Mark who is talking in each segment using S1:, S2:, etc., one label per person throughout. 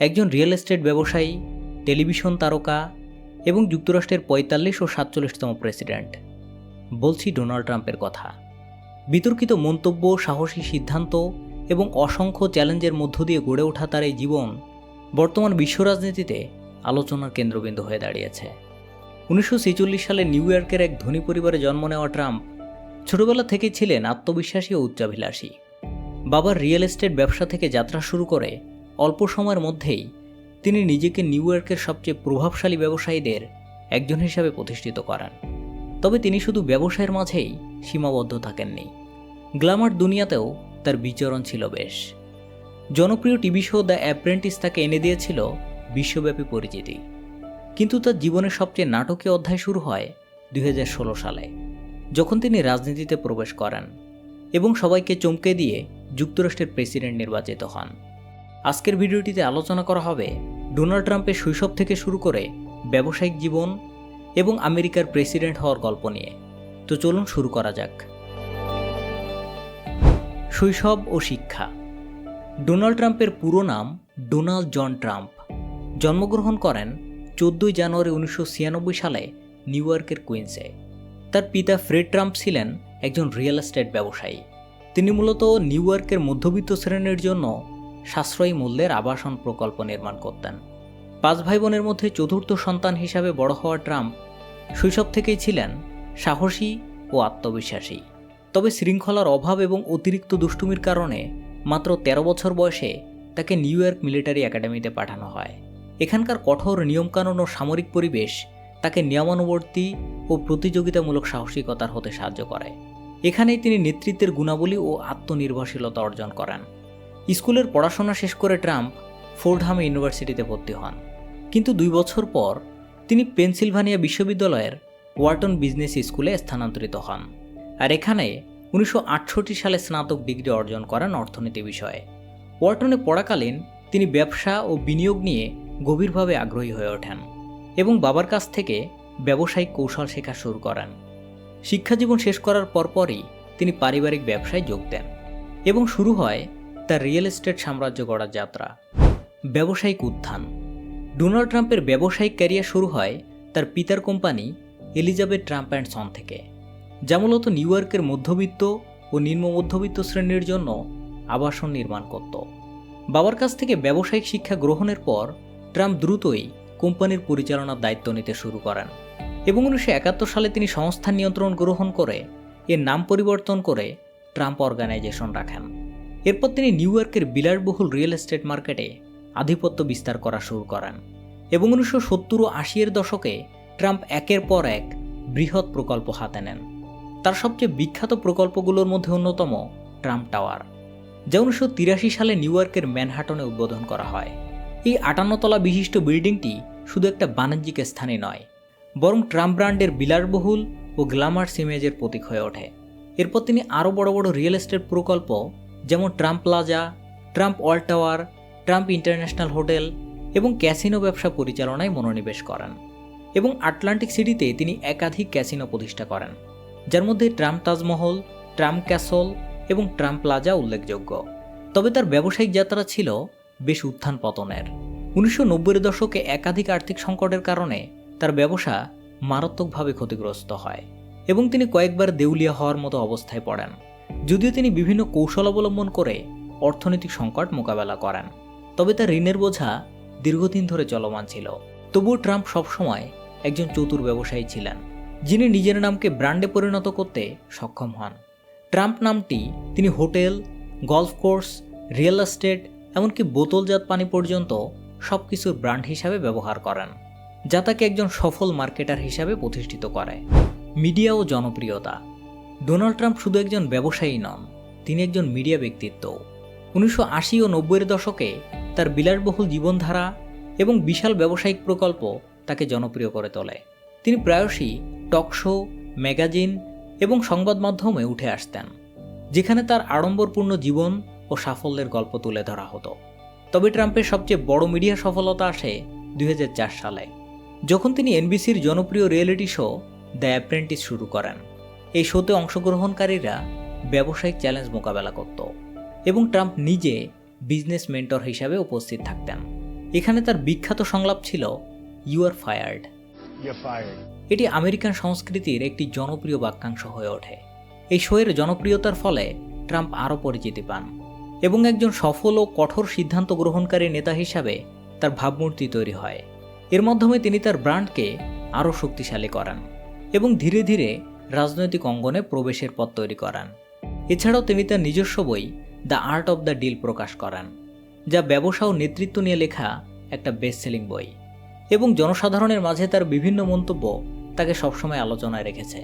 S1: একজন real estate ব্যবসায়ী, television তারকা এবং যুক্তরাষ্ট্রের পঁয়তাল্লিশ ও সাতচল্লিশতম প্রেসিডেন্ট। বলছি ডোনাল্ড ট্রাম্পের কথা। বিতর্কিত মন্তব্য, সাহসী সিদ্ধান্ত এবং অসংখ্য চ্যালেঞ্জের মধ্য দিয়ে গড়ে ওঠা তার এই জীবন বর্তমান বিশ্ব রাজনীতিতে আলোচনার কেন্দ্রবিন্দু হয়ে দাঁড়িয়েছে। উনিশশো ছেচল্লিশ সালে নিউ ইয়র্কের এক ধনী পরিবারে জন্ম নেওয়া ট্রাম্প ছোটবেলা থেকেই ছিলেন আত্মবিশ্বাসী ও উচ্চাভিলাষী। বাবার রিয়েল এস্টেট ব্যবসা থেকে যাত্রা শুরু করে অল্প সময়ের মধ্যেই তিনি নিজেকে নিউ ইয়র্কের সবচেয়ে প্রভাবশালী ব্যবসায়ীদের একজন হিসাবে প্রতিষ্ঠিত করেন। তবে তিনি শুধু ব্যবসায়ের মাঝেই সীমাবদ্ধ থাকেননি। গ্ল্যামার দুনিয়াতেও তার বিচরণ ছিল বেশ। জনপ্রিয় টিভি শো দ্য অ্যাপ্রেন্টিস তাকে এনে দিয়েছিল বিশ্বব্যাপী পরিচিতি। কিন্তু তার জীবনের সবচেয়ে নাটকীয় অধ্যায় শুরু হয় দুই হাজার ষোলো সালে, যখন তিনি রাজনীতিতে প্রবেশ করেন এবং সবাইকে চমকে দিয়ে যুক্তরাষ্ট্রের প্রেসিডেন্ট নির্বাচিত হন। আজকের ভিডিওটিতে আলোচনা করা হবে ডোনাল্ড ট্রাম্পের শৈশব থেকে শুরু করে ব্যবসায়িক জীবন এবং আমেরিকার প্রেসিডেন্ট হওয়ার গল্প নিয়ে। তো চলুন শুরু করা যাক। শৈশব ও শিক্ষা। ডোনাল্ড ট্রাম্পের পুরো নাম ডোনাল্ড জন ট্রাম্প। জন্মগ্রহণ করেন চোদ্দোই জানুয়ারি উনিশশো ছিয়ানব্বই সালে নিউ ইয়র্কের কুইন্সে। তার পিতা ফ্রেড ট্রাম্প ছিলেন একজন রিয়েল এস্টেট ব্যবসায়ী। তিনি মূলত নিউ ইয়র্কের মধ্যবিত্ত শ্রেণির জন্য সাশ্রয়ী মূল্যের আবাসন প্রকল্প নির্মাণ করতেন। পাঁচ ভাই বোনের মধ্যে চতুর্থ সন্তান হিসাবে বড় হওয়া ট্রাম্প শৈশব থেকেই ছিলেন সাহসী ও আত্মবিশ্বাসী। তবে শৃঙ্খলার অভাব এবং অতিরিক্ত দুষ্টুমির কারণে মাত্র ১৩ বছর বয়সে তাকে নিউ ইয়র্ক মিলিটারি একাডেমিতে পাঠানো হয়। এখানকার কঠোর নিয়মকানুন ও সামরিক পরিবেশ তাকে নিয়মানুবর্তী ও প্রতিযোগিতামূলক সাহসিকতার হতে সাহায্য করে। এখানেই তিনি নেতৃত্বের গুণাবলী ও আত্মনির্ভরশীলতা অর্জন করেন। স্কুলের পড়াশোনা শেষ করে ট্রাম্প ফোর্ডহাম ইউনিভার্সিটিতে ভর্তি হন। কিন্তু দুই বছর পর তিনি পেনসিলভানিয়া বিশ্ববিদ্যালয়ের ওয়ার্টন বিজনেস স্কুলে স্থানান্তরিত হন। আর এখানে উনিশশো আটষট্টি সালে স্নাতক ডিগ্রি অর্জন করেন অর্থনীতি বিষয়ে। ওয়ার্টনে পড়াকালীন তিনি ব্যবসা ও বিনিয়োগ নিয়ে গভীরভাবে আগ্রহী হয়ে ওঠেন এবং বাবার কাছ থেকে ব্যবসায়িক কৌশল শেখা শুরু করেন। শিক্ষাজীবন শেষ করার পরপরই তিনি পারিবারিক ব্যবসায় যোগ দেন এবং শুরু হয় তার রিয়েল এস্টেট সাম্রাজ্য গড়ার যাত্রা। ব্যবসায়িক উত্থান। ডোনাল্ড ট্রাম্পের ব্যবসায়িক ক্যারিয়ার শুরু হয় তার পিতার company Elizabeth Trump and son থেকে। যা মূলত নিউ ইয়র্কের মধ্যবিত্ত ও নিম্ন মধ্যবিত্ত শ্রেণির জন্য আবাসন নির্মাণ করত। বাবার কাছ থেকে ব্যবসায়িক শিক্ষা গ্রহণের পর ট্রাম্প দ্রুতই কোম্পানির পরিচালনার দায়িত্ব নিতে শুরু করেন এবং উনিশশো একাত্তর সালে তিনি সংস্থার নিয়ন্ত্রণ গ্রহণ করে এর নাম পরিবর্তন করে ট্রাম্প অর্গানাইজেশন রাখেন। এরপর তিনি নিউ ইয়র্কের বিলাসবহুল রিয়েল এস্টেট মার্কেটে আধিপত্য বিস্তার করা শুরু করেন এবং উনিশশো সত্তর ও আশির দশকে ট্রাম্প একের পর এক বৃহৎ প্রকল্প হাতে নেন। তার সবচেয়ে বিখ্যাত প্রকল্পগুলোর মধ্যে অন্যতম ট্রাম্প টাওয়ার, যা উনিশশো তিরাশি সালে নিউ ইয়র্কের ম্যানহাটনে উদ্বোধন করা হয়। এই আটান্নতলা বিশিষ্ট বিল্ডিংটি শুধু একটা বাণিজ্যিক স্থানে নয়, বরং ট্রাম্প ব্র্যান্ডের বিলাসবহুল ও গ্ল্যামার্স ইমেজের প্রতীক হয়ে ওঠে। এরপর তিনি আরও বড় বড় রিয়েল এস্টেট প্রকল্প যেমন Trump Plaza, Trump Wall Tower, Trump International hotel এবং ক্যাসিনো ব্যবসা পরিচালনায় মনোনিবেশ করেন এবং আটলান্টিক সিটিতে তিনি একাধিক ক্যাসিনো প্রতিষ্ঠা করেন, যার মধ্যে ট্রাম্প তাজমহল, ট্রাম্প ক্যাসল এবং ট্রাম্প প্লাজা উল্লেখযোগ্য। তবে তার ব্যবসায়িক যাত্রা ছিল বেশ উত্থান পতনের। উনিশশো নব্বইয়ের দশকে একাধিক আর্থিক সংকটের কারণে তার ব্যবসা মারাত্মকভাবে ক্ষতিগ্রস্ত হয় এবং তিনি কয়েকবার দেউলিয়া হওয়ার মতো অবস্থায় পড়েন। যদিও তিনি বিভিন্ন কৌশল অবলম্বন করে অর্থনৈতিক সংকট মোকাবেলা করেন, তবে তার ঋণের বোঝা দীর্ঘদিন ধরে চলমান ছিল। তবুও ট্রাম্প সবসময় একজন চতুর ব্যবসায়ী ছিলেন, যিনি নিজের নামকে ব্র্যান্ডে পরিণত করতে সক্ষম হন। ট্রাম্প নামটি তিনি hotel, golf course, real estate, এমনকি বোতলজাত পানি পর্যন্ত সব কিছুর ব্র্যান্ড হিসাবে ব্যবহার করেন, যা তাকে একজন সফল মার্কেটার হিসাবে প্রতিষ্ঠিত করে। মিডিয়া ও জনপ্রিয়তা ডোনাল্ড ট্রাম্প শুধু একজন ব্যবসায়ী নন, তিনি একজন মিডিয়া ব্যক্তিত্ব। উনিশশো আশি ও নব্বইয়ের দশকে তার বিলাসবহুল জীবনধারা এবং বিশাল ব্যবসায়িক প্রকল্প তাকে জনপ্রিয় করে তোলে। তিনি প্রায়শই টক শো, ম্যাগাজিন এবং সংবাদ মাধ্যমে উঠে আসতেন, যেখানে তার আড়ম্বরপূর্ণ জীবন ও সাফল্যের গল্প তুলে ধরা হতো। তবে ট্রাম্পের সবচেয়ে বড় মিডিয়া সফলতা আসে দুই হাজার চার সালে, যখন তিনি এনবিসির জনপ্রিয় রিয়েলিটি শো দ্য অ্যাপ্রেন্টিস শুরু করেন। এই শোতে অংশগ্রহণকারীরা ব্যবসায়িক চ্যালেঞ্জ মোকাবেলা করত এবং ট্রাম্প নিজে বিজনেস মেন্টর হিসাবে উপস্থিত থাকতেন। এখানে তার বিখ্যাত সংলাপ ছিল ইউ আর ফায়ার্ড এটি আমেরিকান সংস্কৃতির একটি জনপ্রিয় বাক্যাংশ হয়ে ওঠে। এই শোয়ের জনপ্রিয়তার ফলে ট্রাম্প আরও পরিচিতি পান এবং একজন সফল ও কঠোর সিদ্ধান্ত গ্রহণকারী নেতা হিসাবে তার ভাবমূর্তি তৈরি হয়। এর মাধ্যমে তিনি তার ব্র্যান্ডকে আরও শক্তিশালী করেন এবং ধীরে ধীরে রাজনৈতিক অঙ্গনে প্রবেশের পথ তৈরি করান। এছাড়াও তিনি তার নিজস্ব বই, the art of the deal প্রকাশ করান, যা ব্যবসা ও নেতৃত্ব নিয়ে লেখা একটা বেস্ট সেলিং বই এবং জনসাধারণের মাঝে তার বিভিন্ন মন্তব্য তাকে সবসময় আলোচনায় রেখেছে,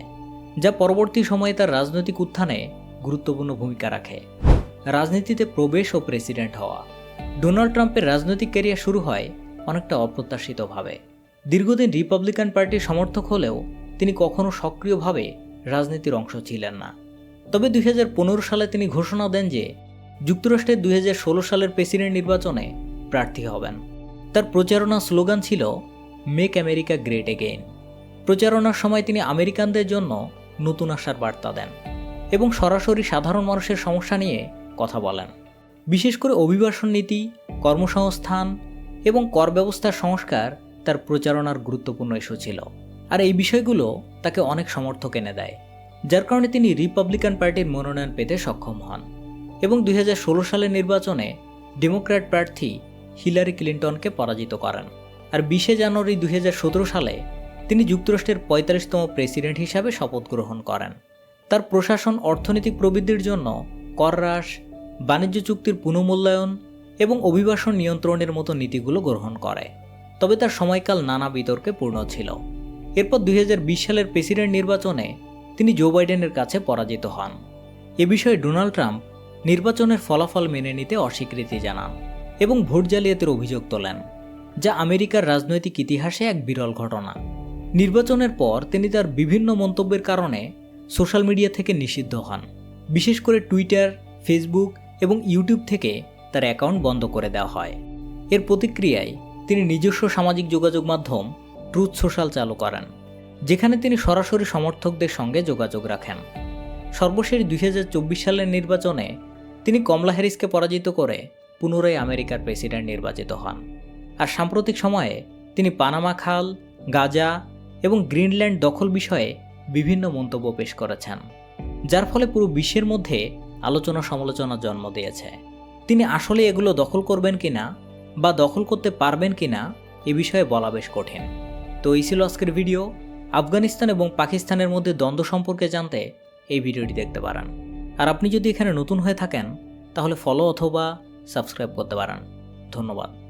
S1: যা পরবর্তী সময়ে তার রাজনৈতিক উত্থানে গুরুত্বপূর্ণ ভূমিকা রাখে। রাজনীতিতে প্রবেশ ও প্রেসিডেন্ট হওয়া। ডোনাল্ড ট্রাম্পের রাজনৈতিক ক্যারিয়ার শুরু হয় অনেকটা অপ্রত্যাশিতভাবে। দীর্ঘদিন রিপাবলিকান পার্টির সমর্থক হলেও তিনি কখনো সক্রিয়ভাবে রাজনীতির অংশ ছিলেন না। তবে দুই হাজার পনেরো সালে তিনি ঘোষণা দেন যে যুক্তরাষ্ট্রের দুই সালের প্রেসিডেন্ট নির্বাচনে প্রার্থী হবেন। তার প্রচারণা স্লোগান ছিল মেক আমেরিকা গ্রেট এগেইন প্রচারণার সময় তিনি আমেরিকানদের জন্য নতুন আশার বার্তা দেন এবং সরাসরি সাধারণ মানুষের সমস্যা নিয়ে কথা বলেন। বিশেষ করে অভিবাসন নীতি, কর্মসংস্থান এবং কর ব্যবস্থার সংস্কার তার প্রচারণার গুরুত্বপূর্ণ ইস্যু ছিল। আর এই বিষয়গুলো তাকে অনেক সমর্থক এনে দেয়, যার কারণে তিনি রিপাবলিকান পার্টির মনোনয়ন পেতে সক্ষম হন এবং দুই হাজার ষোলো সালের নির্বাচনে ডেমোক্র্যাট প্রার্থী হিলারি ক্লিন্টনকে পরাজিত করেন। আর বিশে জানুয়ারি দুই হাজার সতেরো সালে তিনি যুক্তরাষ্ট্রের পঁয়তাল্লিশতম প্রেসিডেন্ট হিসাবে শপথ গ্রহণ করেন। তার প্রশাসন, অর্থনৈতিক প্রবৃদ্ধির জন্য কর হ্রাস বাণিজ্য চুক্তির পুনঃমূল্যায়ন এবং অভিবাসন নিয়ন্ত্রণের মতো নীতিগুলো গ্রহণ করে, তবে তার সময়কাল নানা বিতর্কে পূর্ণ ছিল। এরপর দুই হাজার বিশ সালের প্রেসিডেন্ট নির্বাচনে তিনি জো বাইডেনের কাছে পরাজিত হন। এ বিষয়ে ডোনাল্ড ট্রাম্প নির্বাচনের ফলাফল মেনে নিতে অস্বীকৃতি জানান এবং ভোট জালিয়াতির অভিযোগ তোলেন, যা আমেরিকার রাজনৈতিক ইতিহাসে এক বিরল ঘটনা। নির্বাচনের পর তিনি তার বিভিন্ন মন্তব্যের কারণে সোশ্যাল মিডিয়া থেকে নিষিদ্ধ হন, বিশেষ করে টুইটার, ফেসবুক এবং ইউটিউব থেকে তার অ্যাকাউন্ট বন্ধ করে দেওয়া হয়। এর প্রতিক্রিয়ায় তিনি নিজস্ব সামাজিক যোগাযোগ মাধ্যম ট্রুথ সোশ্যাল চালু করেন, যেখানে তিনি সরাসরি সমর্থকদের সঙ্গে যোগাযোগ রাখেন। সর্বশেষ দুই হাজার চব্বিশ সালের নির্বাচনে তিনি কমলা হ্যারিসকে পরাজিত করে পুনরায় আমেরিকার প্রেসিডেন্ট নির্বাচিত হন। আর সাম্প্রতিক সময়ে তিনি পানামা খাল, গাজা এবং গ্রিনল্যান্ড দখল বিষয়ে বিভিন্ন মন্তব্য পেশ করেছেন, যার ফলে পুরো বিশ্বের মধ্যে আলোচনা সমালোচনা জন্ম দিয়েছে। তিনি আসলে এগুলো দখল করবেন কিনা বা দখল করতে পারবেন কিনা এ বিষয়ে বলা বেশ কঠিন। তো এই ছিল আজকের ভিডিও। আফগানিস্তান এবং পাকিস্তানের মধ্যে দ্বন্দ্ব সম্পর্কে জানতে এই ভিডিওটি দেখতে পারেন। আর আপনি যদি এখানে নতুন হয়ে থাকেন, তাহলে ফলো অথবা সাবস্ক্রাইব করতে পারেন। ধন্যবাদ।